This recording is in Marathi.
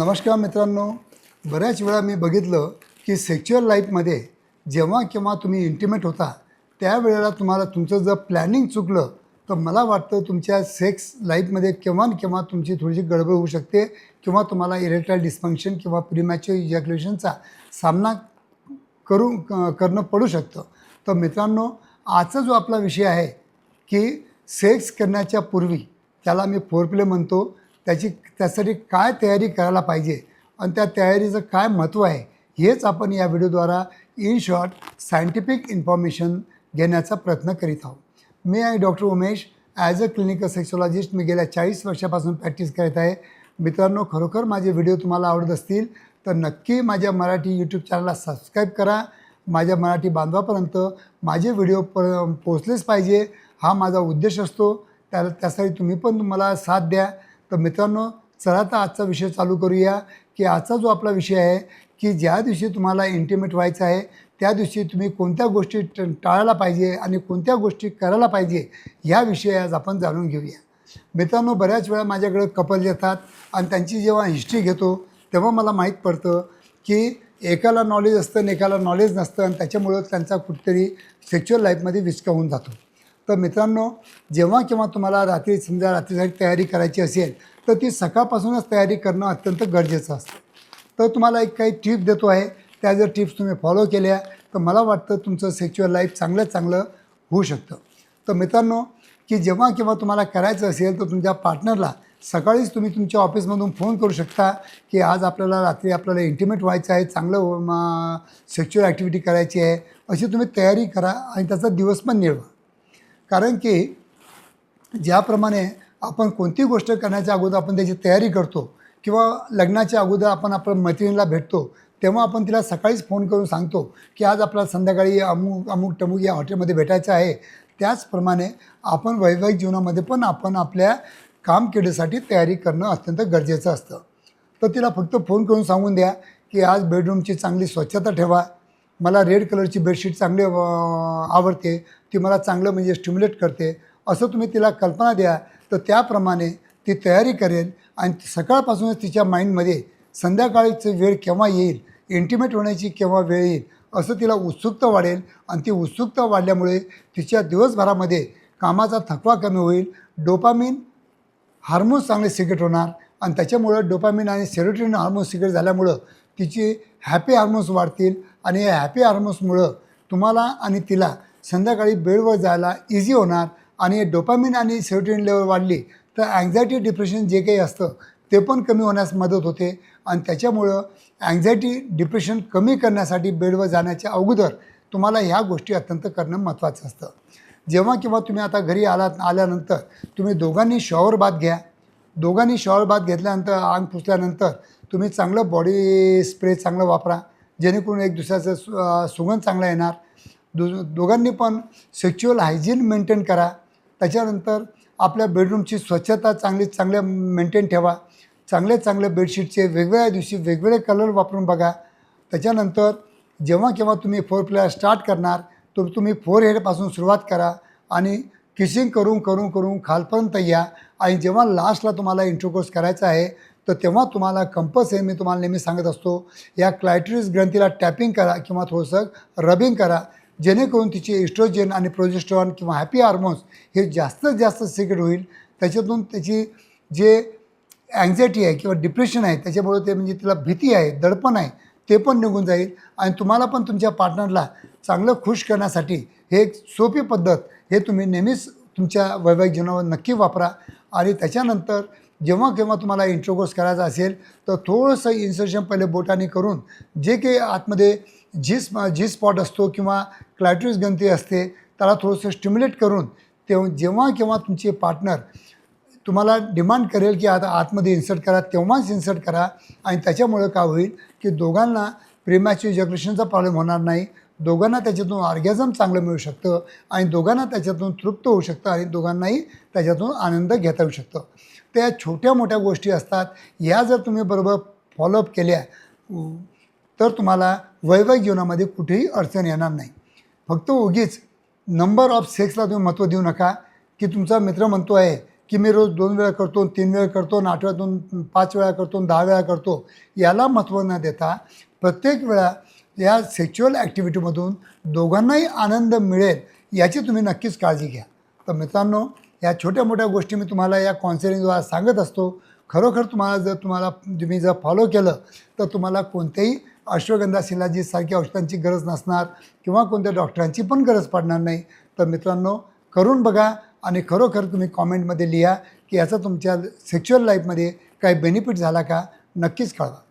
नमस्कार मित्रांनो बऱ्याच वेळा मी बघितलं की सेक्च्युअल लाईफमध्ये जेव्हा केव्हा तुम्ही इंटिमेट होता त्यावेळेला तुम्हाला तुमचं जर प्लॅनिंग चुकलं तर मला वाटतं तुमच्या सेक्स लाईफमध्ये केव्हा न केव्हा तुमची थोडीशी गडबड होऊ शकते किंवा तुम्हाला इरेक्टाईल डिस्फंक्शन किंवा प्रिमॅच्युअर इजॅक्युलेशनचा सामना करू क- करणं पडू शकतं. तर मित्रांनो आजचा जो आपला विषय आहे की सेक्स करण्याच्या पूर्वी त्याला मी फोरप्ले म्हणतो. त्याची त्यासाठी काय तयारी करायला पाहिजे आणि त्या तयारीचं काय महत्त्व आहे हेच आपण या व्हिडिओद्वारा इन शॉर्ट सायंटिफिक इन्फॉर्मेशन घेण्याचा प्रयत्न करीत आहोत. मी आहे doctor Umesh. As a clinical sexologist मी गेल्या चाळीस वर्षापासून प्रॅक्टिस करत आहे. मित्रांनो खरोखर माझे व्हिडिओ तुम्हाला आवडत असतील तर नक्की माझ्या मराठी यूट्यूब चॅनलला सबस्क्राईब करा. माझ्या मराठी बांधवापर्यंत माझे व्हिडिओ प पोचलेच पाहिजे. हा माझा उद्देश असतो. त्या त्यासाठी तुम्ही पण मला साथ द्या. तर मित्रांनो चला तर आजचा विषय चालू करूया की आजचा जो आपला विषय आहे की ज्या दिवशी तुम्हाला इंटिमेट व्हायचं आहे त्या दिवशी तुम्ही कोणत्या गोष्टी ट- टाळायला पाहिजे आणि कोणत्या गोष्टी करायला पाहिजे ह्या विषयी आज आपण जाणून घेऊया. मित्रांनो बऱ्याच वेळा माझ्याकडे कपल येतात आणि त्यांची जेव्हा हिस्ट्री घेतो तेव्हा मला माहीत पडतं की एकाला नॉलेज असतं आणि एकाला नॉलेज नसतं आणि त्याच्यामुळं त्यांचा कुठेतरी सेक्च्युअल लाईफमध्ये विचका होऊन जातो. तर मित्रांनो जेव्हा केव्हा तुम्हाला रात्री समजा रात्रीसाठी तयारी करायची असेल तर ती सकाळपासूनच तयारी करणं अत्यंत गरजेचं असतं. तर तुम्हाला एक काही टिप्स देतो आहे त्या जर टिप्स तुम्ही फॉलो केल्या तर मला वाटतं तुमचं सेक्च्युअल लाईफ चांगलं चांगलं होऊ शकतं. तर मित्रांनो की जेव्हा केव्हा तुम्हाला करायचं असेल तर तुमच्या पार्टनरला सकाळीच तुम्ही तुमच्या ऑफिसमधून फोन करू शकता की आज आपल्याला रात्री आपल्याला इंटिमेट व्हायचं आहे चांगलं सेक्च्युअल ॲक्टिव्हिटी करायची आहे अशी तुम्ही तयारी करा आणि त्याचा दिवस पण निळवा कारण की ज्याप्रमाणे आपण कोणती गोष्ट करण्याच्या अगोदर आपण त्याची तयारी करतो किंवा लग्नाच्या अगोदर आपण आपल्या मैत्रिणीला भेटतो तेव्हा आपण तिला सकाळीच फोन करून सांगतो की आज आपल्याला संध्याकाळी अमुक अमुक टमुक या हॉटेलमध्ये भेटायचं आहे. त्याचप्रमाणे आपण वैवाहिक जीवनामध्ये पण आपण आपल्या कामकिडीसाठी तयारी करणं अत्यंत गरजेचं असतं. तर तिला फक्त फोन करून सांगून द्या की आज बेडरूमची चांगली स्वच्छता ठेवा. मला रेड कलरची बेडशीट चांगली आवडते. ती मला चांगलं म्हणजे स्टिम्युलेट करते. असं तुम्ही तिला कल्पना द्या. तर त्याप्रमाणे ती तयारी करेल आणि सकाळपासूनच तिच्या माइंडमध्ये संध्याकाळीचं वेळ केव्हा येईल इंटिमेट होण्याची केव्हा वेळ येईल असं तिला उत्सुकता वाढेल. आणि ती उत्सुकता वाढल्यामुळे तिच्या दिवसभरामध्ये कामाचा थकवा कमी होईल. डोपामिन हार्मोन्स चांगले सिक्रेट होणार आणि त्याच्यामुळं डोपामिन आणि सेरोटिन हार्मोन्स सिक्रेट झाल्यामुळं तिची हॅपी हार्मोन्स वाढतील. आणि या हॅपी हार्मोन्समुळं तुम्हाला आणि तिला संध्याकाळी बेडवर जायला इझी होणार आणि डोपामिन आणि सेरोटिन लेवल वाढली तर अँझायटी डिप्रेशन जे काही असतं ते पण कमी होण्यास मदत होते. आणि त्याच्यामुळं अँझायटी डिप्रेशन कमी करण्यासाठी बेडवर जाण्याच्या अगोदर तुम्हाला ह्या गोष्टी अत्यंत करणं महत्त्वाचं असतं. जेव्हा किंवा तुम्ही आता घरी आलात आल्यानंतर तुम्ही दोघांनी शॉवर बाथ घ्या. दोघांनी शॉवर बाथ घेतल्यानंतर अंग पुसल्यानंतर तुम्ही चांगलं बॉडी स्प्रे चांगलं वापरा. जेणेकरून एक दुसऱ्याचं सु सुगंध चांगला येणार. दो दोघांनी पण सेक्च्युअल हायजीन मेंटेन करा. त्याच्यानंतर आपल्या बेडरूमची स्वच्छता चांगली चांगल्या मेंटेन ठेवा. चांगले चांगले बेडशीटचे वेगवेगळ्या दिवशी वेगवेगळे कलर वापरून बघा. त्याच्यानंतर जेव्हा केव्हा तुम्ही फोर प्लेअर स्टार्ट करणार तर तुम्ही फोर हेडपासून सुरुवात करा आणि किसिंग करून करून करून खालपर्यंत या. आणि जेव्हा लास्टला तुम्हाला इंट्रोकोर्स करायचा आहे तर तेव्हा तुम्हाला कंपस हे मी तुम्हाला नेहमी सांगत असतो. या क्लायट्रिस ग्रंथीला टॅपिंग करा किंवा थोडंसं रबिंग करा. जेणेकरून तिचे इस्ट्रोजन आणि प्रोजेस्ट्रॉन किंवा हॅपी हार्मोन्स हे जास्तीत जास्त सिक्रेट होईल. त्याच्यातून त्याची जे अँझायटी आहे किंवा डिप्रेशन आहे त्याच्यामुळे ते म्हणजे तिला भीती आहे दडपण आहे ते पण निघून जाईल. आणि तुम्हाला पण तुमच्या पार्टनरला चांगलं खुश करण्यासाठी हे एक सोपी पद्धत हे तुम्ही नेहमीच तुमच्या वैवाहिक जीवनावर नक्की वापरा. आणि त्याच्यानंतर जेव्हा केव्हा तुम्हाला इंट्रोकोर्स करायचा असेल तर थोडंसं इन्सर्शन पहिले बोटाने करून जे काही आतमध्ये जी जी स्पॉट असतो किंवा क्लायट्रिस ग्रंथी असते त्याला थोडंसं स्टिम्युलेट करून तेव्हा जेव्हा केव्हा तुमचे पार्टनर तुम्हाला डिमांड करेल की आता आतमध्ये इन्सर्ट करा तेव्हाच इन्सर्ट करा. आणि त्याच्यामुळं काय होईल की दोघांना प्रेमाची जग्रेशनचा प्रॉब्लेम होणार नाही. दोघांना त्याच्यातून ऑर्गॅझम चांगलं मिळू शकतं आणि दोघांना त्याच्यातून तृप्त होऊ शकतं आणि दोघांनाही त्याच्यातून आनंद घेता येऊ शकतो. त्या छोट्या मोठ्या गोष्टी असतात. ह्या जर तुम्ही बरोबर फॉलोअप केल्या तर तुम्हाला वैवाहिक जीवनामध्ये कुठेही अडचण येणार नाही. फक्त उगीच नंबर ऑफ सेक्सला तुम्ही महत्त्व देऊ नका. की तुमचा मित्र म्हणतो आहे की मी रोज दोन वेळा करतो तीन वेळा करतो आणि आठवड्यातून पाच वेळा करतो दहा वेळा करतो. याला महत्त्व न देता प्रत्येक वेळा या सेक्च्युअल ॲक्टिव्हिटीमधून दोघांनाही आनंद मिळेल याची तुम्ही नक्कीच काळजी घ्या. तर मित्रांनो या छोट्या मोठ्या गोष्टी मी तुम्हाला या कॉन्सेलिंगद्वारा सांगत असतो. खरोखर तुम्हाला जर तुम्हाला तुम्ही जर फॉलो केलं तर तुम्हाला कोणत्याही अश्वगंधा शिलाजीसारख्या औषधांची गरज नसणार किंवा कोणत्या डॉक्टरांची पण गरज पडणार नाही. तर मित्रांनो करून बघा आणि खरोखर तुम्ही कॉमेंटमध्ये लिहा की याचा तुमच्या सेक्च्युअल लाईफमध्ये काही बेनिफिट झाला का नक्कीच कळवा.